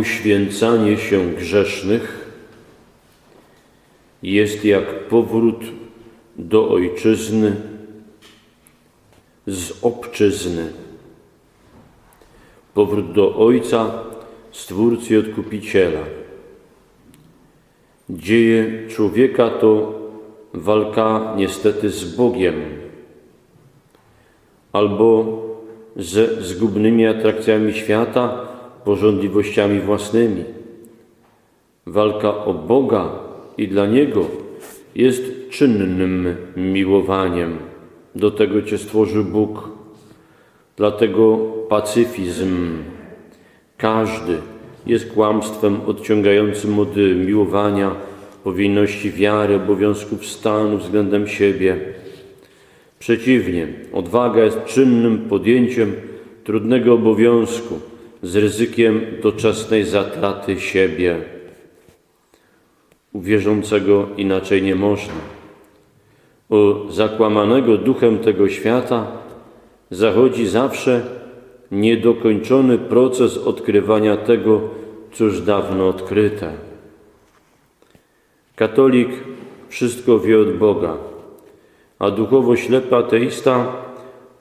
uświęcanie się grzesznych jest jak powrót do ojczyzny z obczyzny. Powrót do Ojca, Stwórcy i Odkupiciela. Dzieje człowieka to walka niestety z Bogiem albo ze zgubnymi atrakcjami świata, porządliwościami własnymi. Walka o Boga i dla Niego jest czynnym miłowaniem. Do tego Cię stworzył Bóg. Dlatego pacyfizm każdy jest kłamstwem odciągającym od miłowania, powinności wiary, obowiązków stanu względem siebie. Przeciwnie, odwaga jest czynnym podjęciem trudnego obowiązku z ryzykiem doczesnej zatraty siebie. U wierzącego inaczej nie można. U zakłamanego duchem tego świata zachodzi zawsze niedokończony proces odkrywania tego, już dawno odkryte. Katolik wszystko wie od Boga, a duchowo ślepy ateista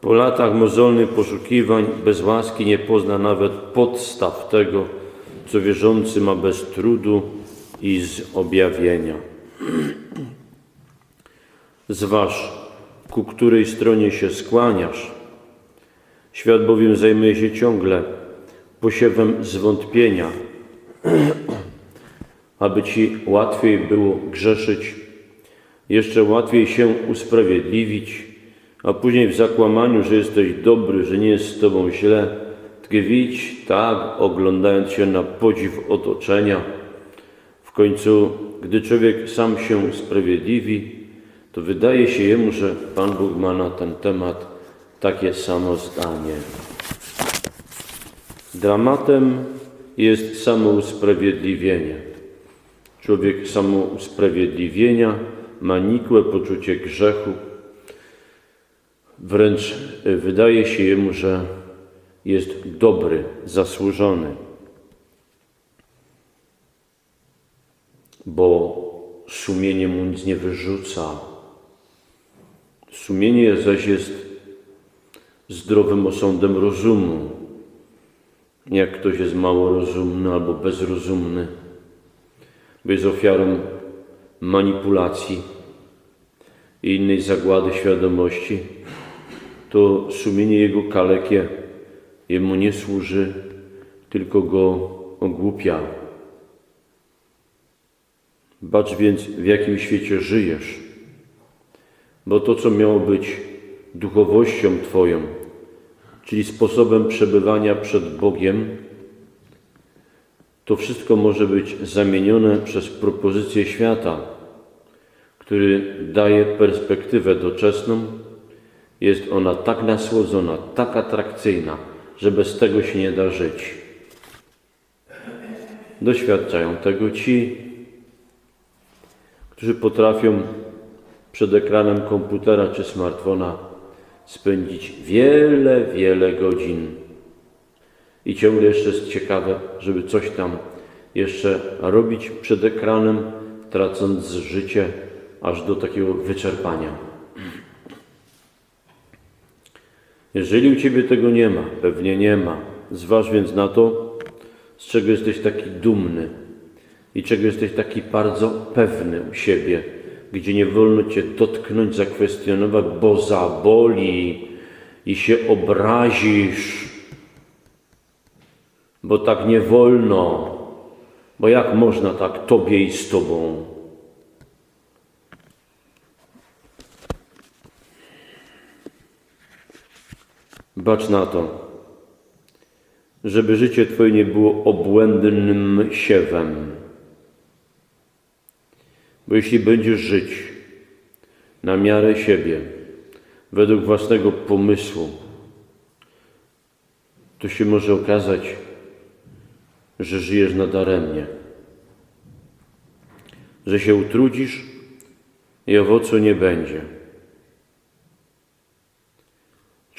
po latach mozolnych poszukiwań bez łaski nie pozna nawet podstaw tego, co wierzący ma bez trudu i z objawienia. Zważ, ku której stronie się skłaniasz. Świat bowiem zajmuje się ciągle posiewem zwątpienia, aby ci łatwiej było grzeszyć, jeszcze łatwiej się usprawiedliwić, a później w zakłamaniu, że jesteś dobry, że nie jest z tobą źle, tkwić tak, oglądając się na podziw otoczenia. W końcu, gdy człowiek sam się usprawiedliwi, to wydaje się jemu, że Pan Bóg ma na ten temat takie samo zdanie. Dramatem jest samousprawiedliwienie. Człowiek samousprawiedliwienia ma nikłe poczucie grzechu. Wręcz wydaje się jemu, że jest dobry, zasłużony. Bo sumienie mu nic nie wyrzuca. Sumienie zaś jest zdrowym osądem rozumu. Jak ktoś jest mało rozumny albo bezrozumny, bo jest ofiarą manipulacji i innej zagłady świadomości, to sumienie jego kalekie jemu nie służy, tylko go ogłupia. Bacz więc, w jakim świecie żyjesz, bo to, co miało być duchowością Twoją, czyli sposobem przebywania przed Bogiem, to wszystko może być zamienione przez propozycję świata, który daje perspektywę doczesną. Jest ona tak nasłodzona, tak atrakcyjna, że bez tego się nie da żyć. Doświadczają tego ci, którzy potrafią przed ekranem komputera czy smartfona spędzić wiele, wiele godzin. I ciągle jeszcze jest ciekawe, żeby coś tam jeszcze robić przed ekranem, tracąc życie aż do takiego wyczerpania. Jeżeli u Ciebie tego nie ma, pewnie nie ma, zważ więc na to, z czego jesteś taki dumny i czego jesteś taki bardzo pewny u siebie, gdzie nie wolno Cię dotknąć, zakwestionować, bo zaboli i się obrazisz, bo tak nie wolno, bo jak można tak Tobie i z Tobą? Bacz na to, żeby życie Twoje nie było obłędnym siewem. Bo jeśli będziesz żyć na miarę siebie, według własnego pomysłu, to się może okazać, że żyjesz nadaremnie, że się utrudzisz i owocu nie będzie.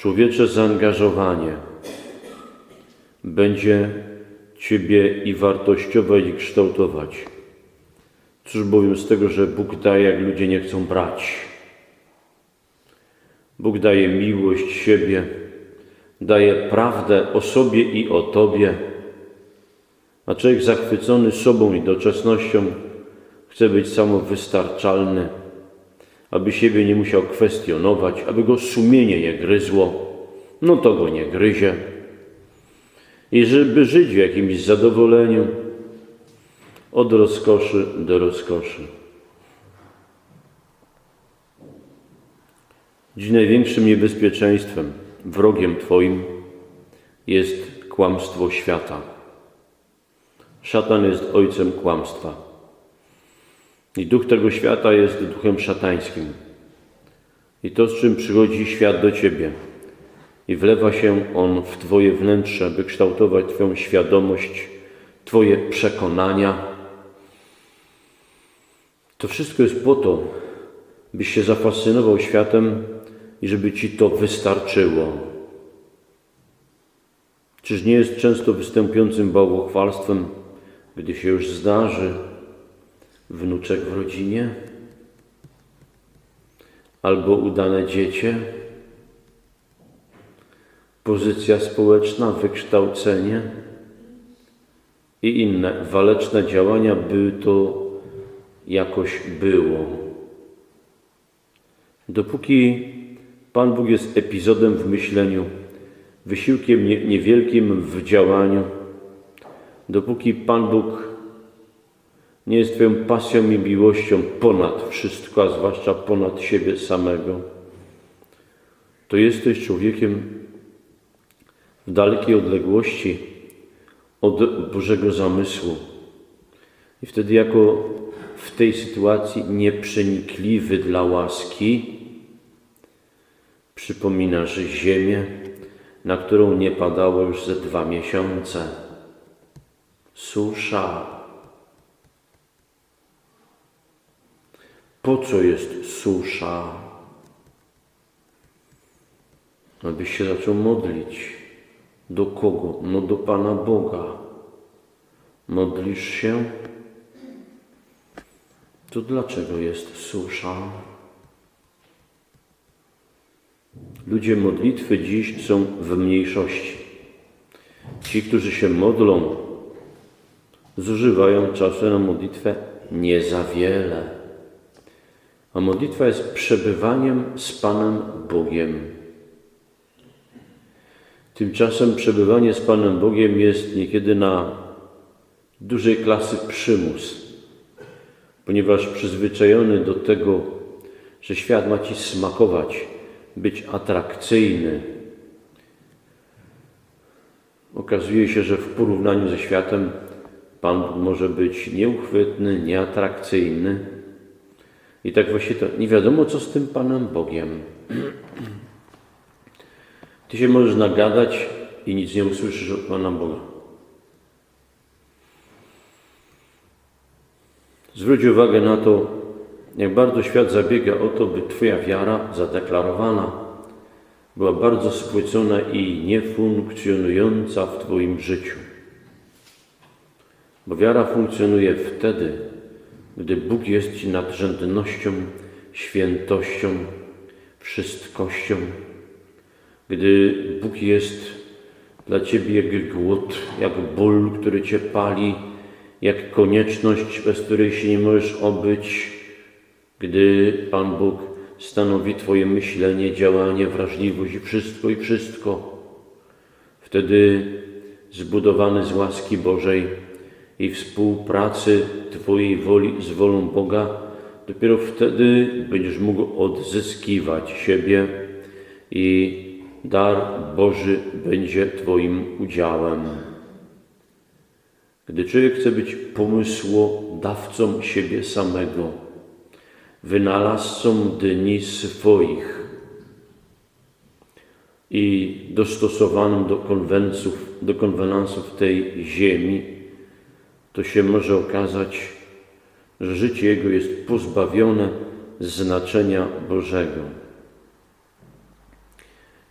Człowiecze zaangażowanie będzie Ciebie i wartościować i kształtować. Cóż bowiem z tego, że Bóg daje, jak ludzie nie chcą brać. Bóg daje miłość siebie, daje prawdę o sobie i o Tobie, a człowiek zachwycony sobą i doczesnością chce być samowystarczalny, aby siebie nie musiał kwestionować, aby go sumienie nie gryzło, no to go nie gryzie. I żeby żyć w jakimś zadowoleniu, od rozkoszy do rozkoszy. Dziś największym niebezpieczeństwem, wrogiem Twoim jest kłamstwo świata. Szatan jest ojcem kłamstwa. I duch tego świata jest duchem szatańskim. I to, z czym przychodzi świat do Ciebie. I wlewa się on w Twoje wnętrze, by kształtować Twoją świadomość, Twoje przekonania. To wszystko jest po to, byś się zafascynował światem i żeby Ci to wystarczyło. Czyż nie jest często występującym bałwochwalstwem, gdy się już zdarzy wnuczek w rodzinie? Albo udane dziecię? Pozycja społeczna, wykształcenie i inne waleczne działania, by to jakoś było. Dopóki Pan Bóg jest epizodem w myśleniu, wysiłkiem niewielkim w działaniu, dopóki Pan Bóg nie jest Twoją pasją i miłością ponad wszystko, a zwłaszcza ponad siebie samego, to jesteś człowiekiem w dalekiej odległości od Bożego zamysłu. I wtedy, jako w tej sytuacji nieprzenikliwy dla łaski, przypominasz ziemię, na którą nie padało już ze dwa miesiące. Susza. Po co jest susza? Abyś się zaczął modlić. Do kogo? No do Pana Boga. Modlisz się? To dlaczego jest susza? Ludzie modlitwy dziś są w mniejszości. Ci, którzy się modlą, zużywają czasu na modlitwę nie za wiele. A modlitwa jest przebywaniem z Panem Bogiem. Tymczasem przebywanie z Panem Bogiem jest niekiedy na dużej klasy przymus, ponieważ przyzwyczajony do tego, że świat ma ci smakować, być atrakcyjny. Okazuje się, że w porównaniu ze światem Pan może być nieuchwytny, nieatrakcyjny. I tak właśnie to nie wiadomo, co z tym Panem Bogiem. Ty się możesz nagadać i nic nie usłyszysz od Pana Boga. Zwróć uwagę na to, jak bardzo świat zabiega o to, by Twoja wiara zadeklarowana była bardzo spłycona i niefunkcjonująca w Twoim życiu. Bo wiara funkcjonuje wtedy, gdy Bóg jest Ci nadrzędnością, świętością, wszystkością, gdy Bóg jest dla Ciebie jak głód, jak ból, który Cię pali, jak konieczność, bez której się nie możesz obyć, gdy Pan Bóg stanowi Twoje myślenie, działanie, wrażliwość i wszystko i wszystko. Wtedy zbudowany z łaski Bożej i współpracy Twojej woli z wolą Boga, dopiero wtedy będziesz mógł odzyskiwać siebie i dar Boży będzie Twoim udziałem. Gdy człowiek chce być pomysłodawcą siebie samego, wynalazcą dni swoich i dostosowanym do konwenców, do konwenansów tej ziemi, to się może okazać, że życie jego jest pozbawione znaczenia Bożego.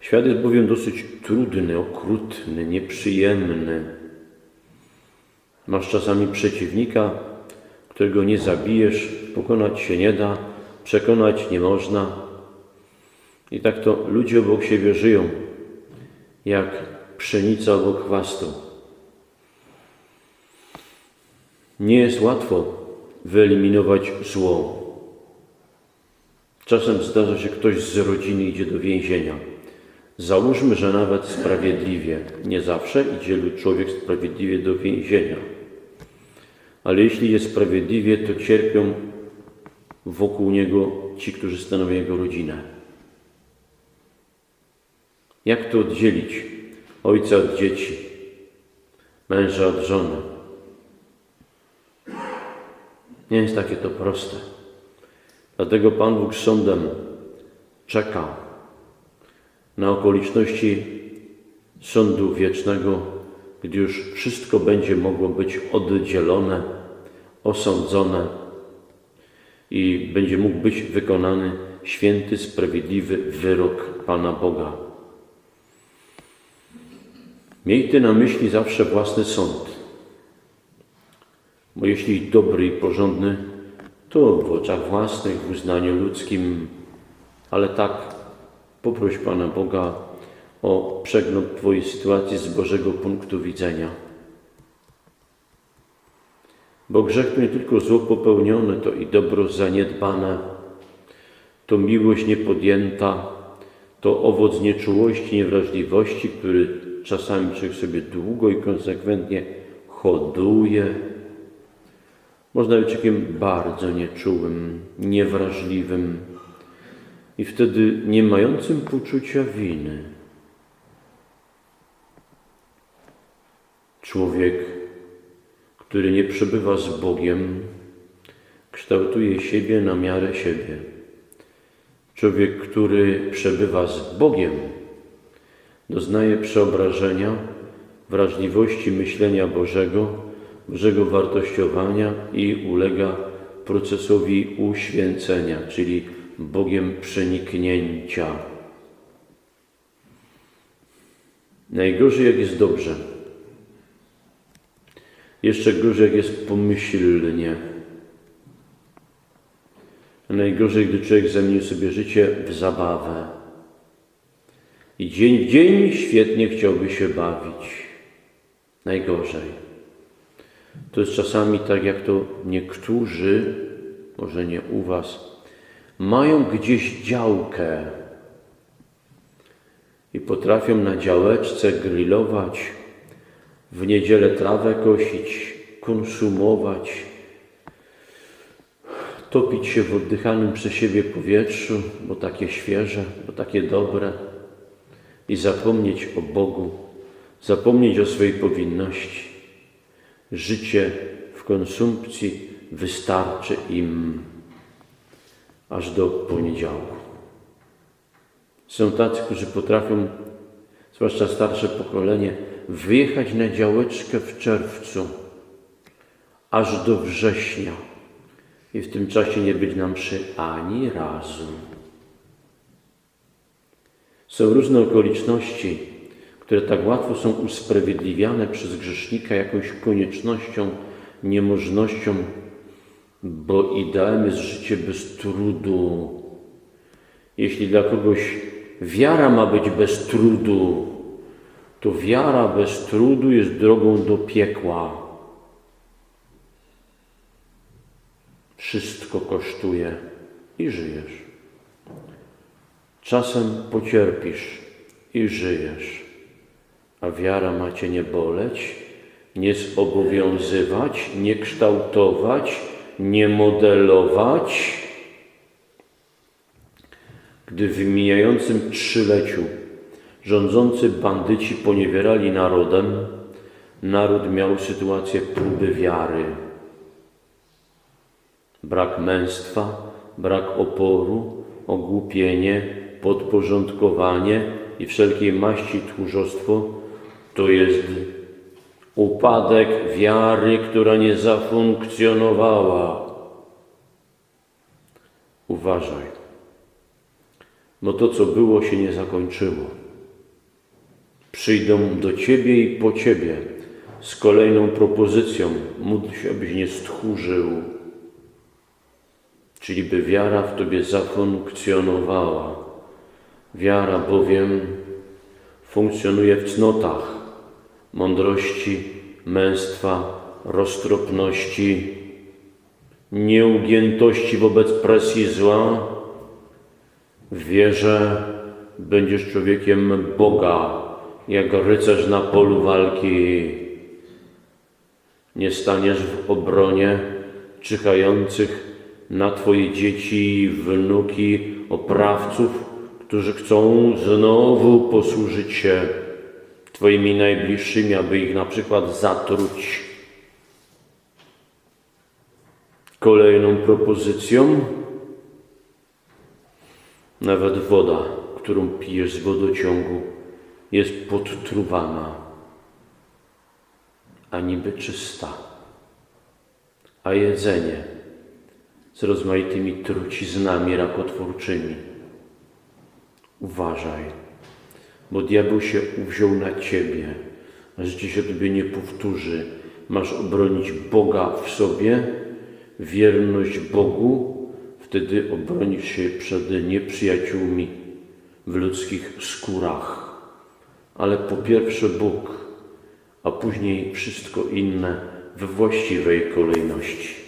Świat jest bowiem dosyć trudny, okrutny, nieprzyjemny. Masz czasami przeciwnika, którego nie zabijesz, pokonać się nie da, przekonać nie można. I tak to ludzie obok siebie żyją, jak pszenica obok chwastu. Nie jest łatwo wyeliminować zło. Czasem zdarza się, ktoś z rodziny idzie do więzienia. Załóżmy, że nawet sprawiedliwie, nie zawsze idzie człowiek sprawiedliwie do więzienia. Ale jeśli jest sprawiedliwie, to cierpią wokół niego ci, którzy stanowią jego rodzinę. Jak to oddzielić ojca od dzieci, męża od żony? Nie jest takie to proste. Dlatego Pan Bóg sądem czeka na okoliczności sądu wiecznego, gdy już wszystko będzie mogło być oddzielone, osądzone i będzie mógł być wykonany święty, sprawiedliwy wyrok Pana Boga. Miej ty na myśli zawsze własny sąd, bo jeśli dobry i porządny, to w oczach własnych, w uznaniu ludzkim, ale tak poproś Pana Boga o przegląd Twojej sytuacji z Bożego punktu widzenia. Bo grzech to nie tylko zło popełnione, to i dobro zaniedbane, to miłość niepodjęta, to owoc nieczułości, niewrażliwości, który czasami człowiek sobie długo i konsekwentnie hoduje. Można być człowiekiem bardzo nieczułym, niewrażliwym i wtedy nie mającym poczucia winy. Człowiek, który nie przebywa z Bogiem, kształtuje siebie na miarę siebie. Człowiek, który przebywa z Bogiem, doznaje przeobrażenia, wrażliwości myślenia Bożego, Bożego wartościowania i ulega procesowi uświęcenia, czyli Bogiem przeniknięcia. Najgorzej, jak jest dobrze. Jeszcze gorzej, jak jest pomyślnie. Najgorzej, gdy człowiek zamieni sobie życie w zabawę. I dzień w dzień świetnie chciałby się bawić. Najgorzej. To jest czasami tak, jak to niektórzy, może nie u Was, mają gdzieś działkę i potrafią na działeczce grillować, w niedzielę trawę kosić, konsumować, topić się w oddychanym przez siebie powietrzu, bo takie świeże, bo takie dobre i zapomnieć o Bogu, zapomnieć o swojej powinności. Życie w konsumpcji wystarczy im aż do poniedziałku. Są tacy, którzy potrafią, zwłaszcza starsze pokolenie, wyjechać na działeczkę w czerwcu aż do września i w tym czasie nie być nam przy ani razu. Są różne okoliczności, które tak łatwo są usprawiedliwiane przez grzesznika jakąś koniecznością, niemożnością, bo ideałem jest życie bez trudu. Jeśli dla kogoś wiara ma być bez trudu, to wiara bez trudu jest drogą do piekła. Wszystko kosztuje i żyjesz. Czasem pocierpisz i żyjesz, a wiara ma cię nie boleć, nie zobowiązywać, nie kształtować, nie modelować, gdy w mijającym trzyleciu rządzący bandyci poniewierali narodem, naród miał sytuację próby wiary. Brak męstwa, brak oporu, ogłupienie, podporządkowanie i wszelkiej maści tchórzostwo to jest upadek wiary, która nie zafunkcjonowała. Uważaj, bo to, co było, się nie zakończyło. Przyjdą do Ciebie i po Ciebie, z kolejną propozycją. Módl się, abyś nie stchórzył, czyli by wiara w Tobie zafunkcjonowała. Wiara bowiem funkcjonuje w cnotach mądrości, męstwa, roztropności, nieugiętości wobec presji zła. W wierze będziesz człowiekiem Boga, jak rycerz na polu walki. Nie staniesz w obronie czyhających na Twoje dzieci, wnuki, oprawców, którzy chcą znowu posłużyć się Twoimi najbliższymi, aby ich na przykład zatruć. Kolejną propozycją nawet woda, którą pijesz z wodociągu, jest podtruwana, a niby czysta, a jedzenie z rozmaitymi truciznami rakotwórczymi. Uważaj, bo diabeł się uwziął na ciebie, a życie się tobie nie powtórzy. Masz obronić Boga w sobie, wierność Bogu, wtedy obronisz się przed nieprzyjaciółmi w ludzkich skórach. Ale po pierwsze Bóg, a później wszystko inne we właściwej kolejności.